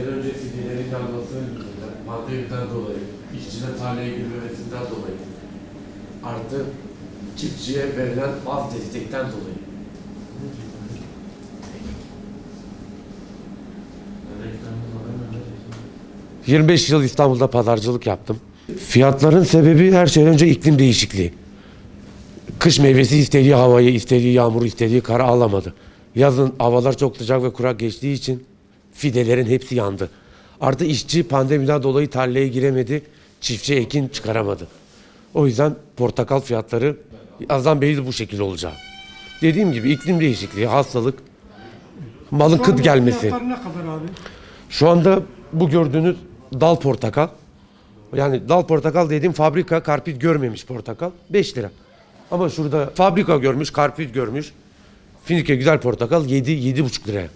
şeyden önce fidelerin yanması yüzünden, pandemiden dolayı, işçinin tarlaya girmemesinden dolayı, artı çiftçiye verilen az destekten dolayı. 25 yıl İstanbul'da pazarcılık yaptım. Fiyatların sebebi her şeyden önce iklim değişikliği. Kış meyvesi istediği havayı, istediği yağmuru, istediği karı alamadı. Yazın havalar çok sıcak ve kurak geçtiği için fidelerin hepsi yandı. Artı işçi pandemiden dolayı tarlaya giremedi, çiftçi ekin çıkaramadı. O yüzden portakal fiyatları azdan beri bu şekilde olacak. Dediğim gibi iklim değişikliği, hastalık, malın Şu kıt gelmesi. Ne kadar abi? Şu anda bu gördüğünüz dal portakal. Yani dal portakal dediğim fabrika karpit görmemiş portakal 5 lira. Ama şurada fabrika görmüş, karpit görmüş. Finike güzel portakal 7 7,5 liraya.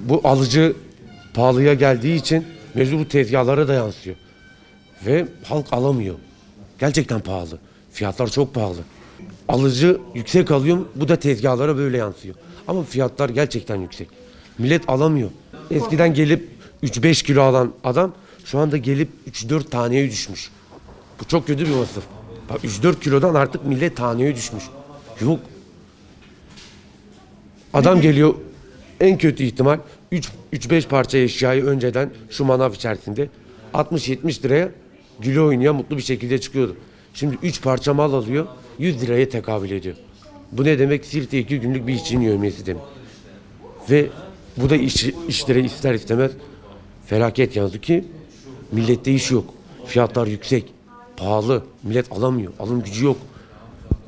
Bu alıcı pahalıya geldiği için mecbur bu tezgahlara da yansıyor. Ve halk alamıyor. Gerçekten pahalı. Fiyatlar çok pahalı. Alıcı yüksek alıyor, bu da tezgahlara böyle yansıyor. Ama fiyatlar gerçekten yüksek. Millet alamıyor. Eskiden gelip 3-5 kilo alan adam şu anda gelip 3-4 taneye düşmüş. Bu çok kötü bir vasıf. Bak 3-4 kilodan artık millet taneye düşmüş. Yok. Adam geliyor en kötü ihtimal 3-5 parça eşyayı önceden şu manav içerisinde 60-70 liraya güle oynaya mutlu bir şekilde çıkıyordu. Şimdi 3 parça mal alıyor 100 liraya tekabül ediyor. Bu ne demek? Sirte 2 günlük bir işçinin yövmesi demek. Ve bu da iş, işlere ister istemez felaket yazdı ki millette iş yok. Fiyatlar yüksek, pahalı, millet alamıyor, alım gücü yok.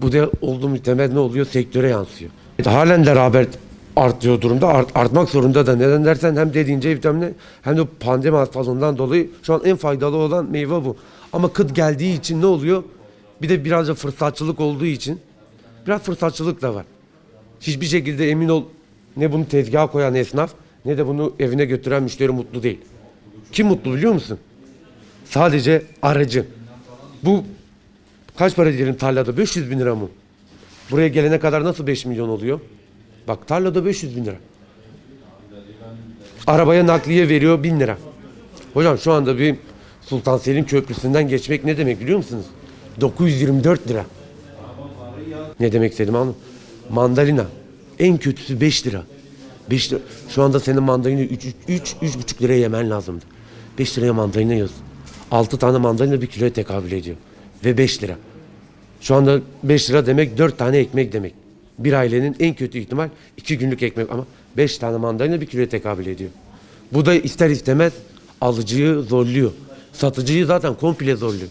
Bu da olduğu muhtemel ne oluyor? Sektöre yansıyor. Halen de rağbet artıyor durumda. Art- artmak zorunda da. Neden dersen hem dediğin C vitamini hem de pandemi hastalığından dolayı şu an en faydalı olan meyve bu. Ama kıt geldiği için ne oluyor? Bir de biraz da fırsatçılık olduğu için biraz fırsatçılık da var. Hiçbir şekilde emin ol ne bunu tezgaha koyan esnaf ne de bunu evine götüren müşteri mutlu değil. Kim mutlu biliyor musun? Sadece aracı. Bu kaç para diyelim tarlada? 500 bin lira mı? Buraya gelene kadar nasıl 5 milyon oluyor? Bak tarlada 500 bin lira. Arabaya nakliye veriyor 1000 lira. Hocam şu anda bir Sultan Selim Köprüsü'nden geçmek ne demek biliyor musunuz? 924 lira. Ne demek istedim anladın? Mandalina. En kötüsü 5 lira. 5 lira. Şu anda senin mandalina 3 3 3,5 liraya yemen lazımdı. 5 liraya mandalina yiyorsun. 6 tane mandalina bir kiloya tekabül ediyor. Ve 5 lira. Şu anda 5 lira demek 4 tane ekmek demek. Bir ailenin en kötü ihtimal 2 günlük ekmek ama 5 tane mandalina bir kiloya tekabül ediyor. Bu da ister istemez alıcıyı zorluyor. Satıcıyı zaten komple zorluyor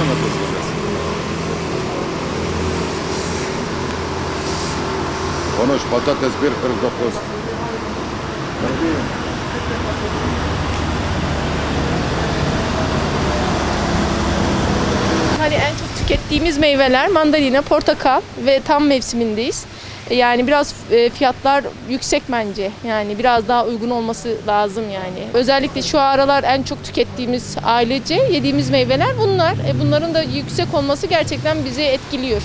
ama tezgahı. Konuş patates 1.49. Hani en çok tükettiğimiz meyveler mandalina, portakal ve tam mevsimindeyiz. Yani biraz e, fiyatlar yüksek bence. Yani biraz daha uygun olması lazım yani. Özellikle şu aralar en çok tükettiğimiz ailece yediğimiz meyveler bunlar. E, bunların da yüksek olması gerçekten bizi etkiliyor.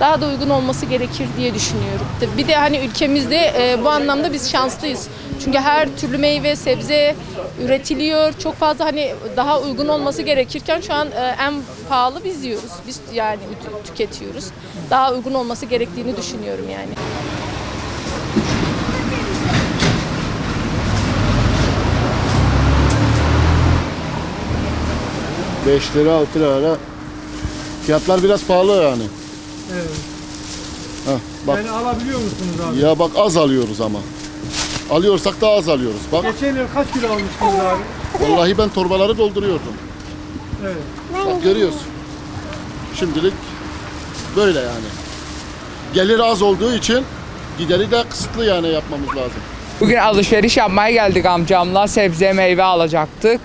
Daha da uygun olması gerekir diye düşünüyorum. Bir de hani ülkemizde e, bu anlamda biz şanslıyız. Çünkü her türlü meyve, sebze üretiliyor. Çok fazla hani daha uygun olması gerekirken şu an e, en pahalı biz yiyoruz. Biz yani tü- tüketiyoruz. Daha uygun olması gerektiğini düşünüyorum yani. Beş lira 6 lira. Fiyatlar biraz pahalı yani. Evet. Heh, bak Yani alabiliyor musunuz abi? ya bak az alıyoruz ama. Alıyorsak da az alıyoruz. Bak Geçen yıl kaç kilo almıştınız abi? vallahi ben torbaları dolduruyordum. Evet. Bak görüyorsun. Şimdilik böyle yani. Gelir az olduğu için gideri de kısıtlı yani yapmamız lazım. Bugün alışveriş yapmaya geldik amcamla. Sebze meyve alacaktık.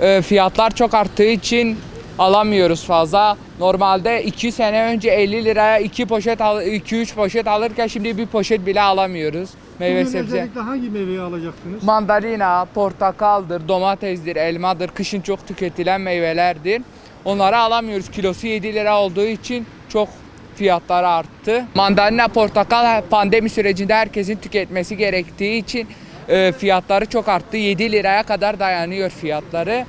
Ee, fiyatlar çok arttığı için alamıyoruz fazla. Normalde 2 sene önce 50 liraya 2 poşet 2-3 poşet alırken şimdi bir poşet bile alamıyoruz. Meyve Bugün sebze. özellikle hangi meyveyi alacaktınız? Mandalina, portakaldır, domatesdir, elmadır. Kışın çok tüketilen meyvelerdir. Onları alamıyoruz. Kilosu 7 lira olduğu için çok fiyatları arttı. Mandalina, portakal pandemi sürecinde herkesin tüketmesi gerektiği için e, fiyatları çok arttı. 7 liraya kadar dayanıyor fiyatları.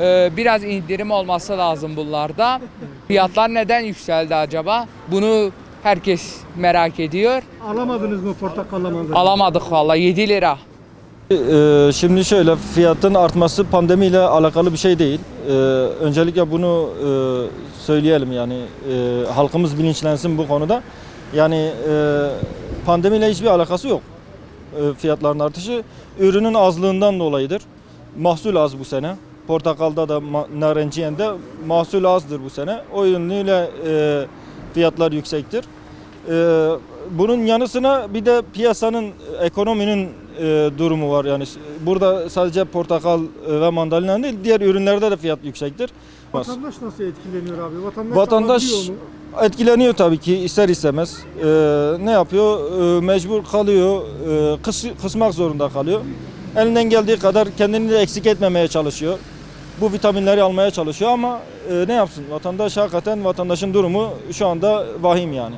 E, biraz indirim olması lazım bunlarda. Fiyatlar neden yükseldi acaba? Bunu herkes merak ediyor. Alamadınız mı portakalla mandalina? Alamadık vallahi 7 lira. Ee, Şimdi şöyle fiyatın artması pandemiyle alakalı bir şey değil. Ee, Öncelikle bunu e, söyleyelim yani e, halkımız bilinçlensin bu konuda. Yani e, pandemiyle hiçbir alakası yok e, fiyatların artışı. Ürünün azlığından dolayıdır. Mahsul az bu sene. Portakalda da ma- narenciyende mahsul azdır bu sene. O yönüyle e, fiyatlar yüksektir. Ee, bunun yanısına bir de piyasanın, ekonominin e, durumu var. Yani burada sadece portakal e, ve mandalina değil, diğer ürünlerde de fiyat yüksektir. Vatandaş nasıl etkileniyor abi? Vatandaş, Vatandaş etkileniyor tabii ki ister istemez. Ee, ne yapıyor? Ee, mecbur kalıyor, ee, kıs, kısmak zorunda kalıyor. Elinden geldiği kadar kendini de eksik etmemeye çalışıyor. Bu vitaminleri almaya çalışıyor ama e, ne yapsın? Vatandaş hakikaten vatandaşın durumu şu anda vahim yani.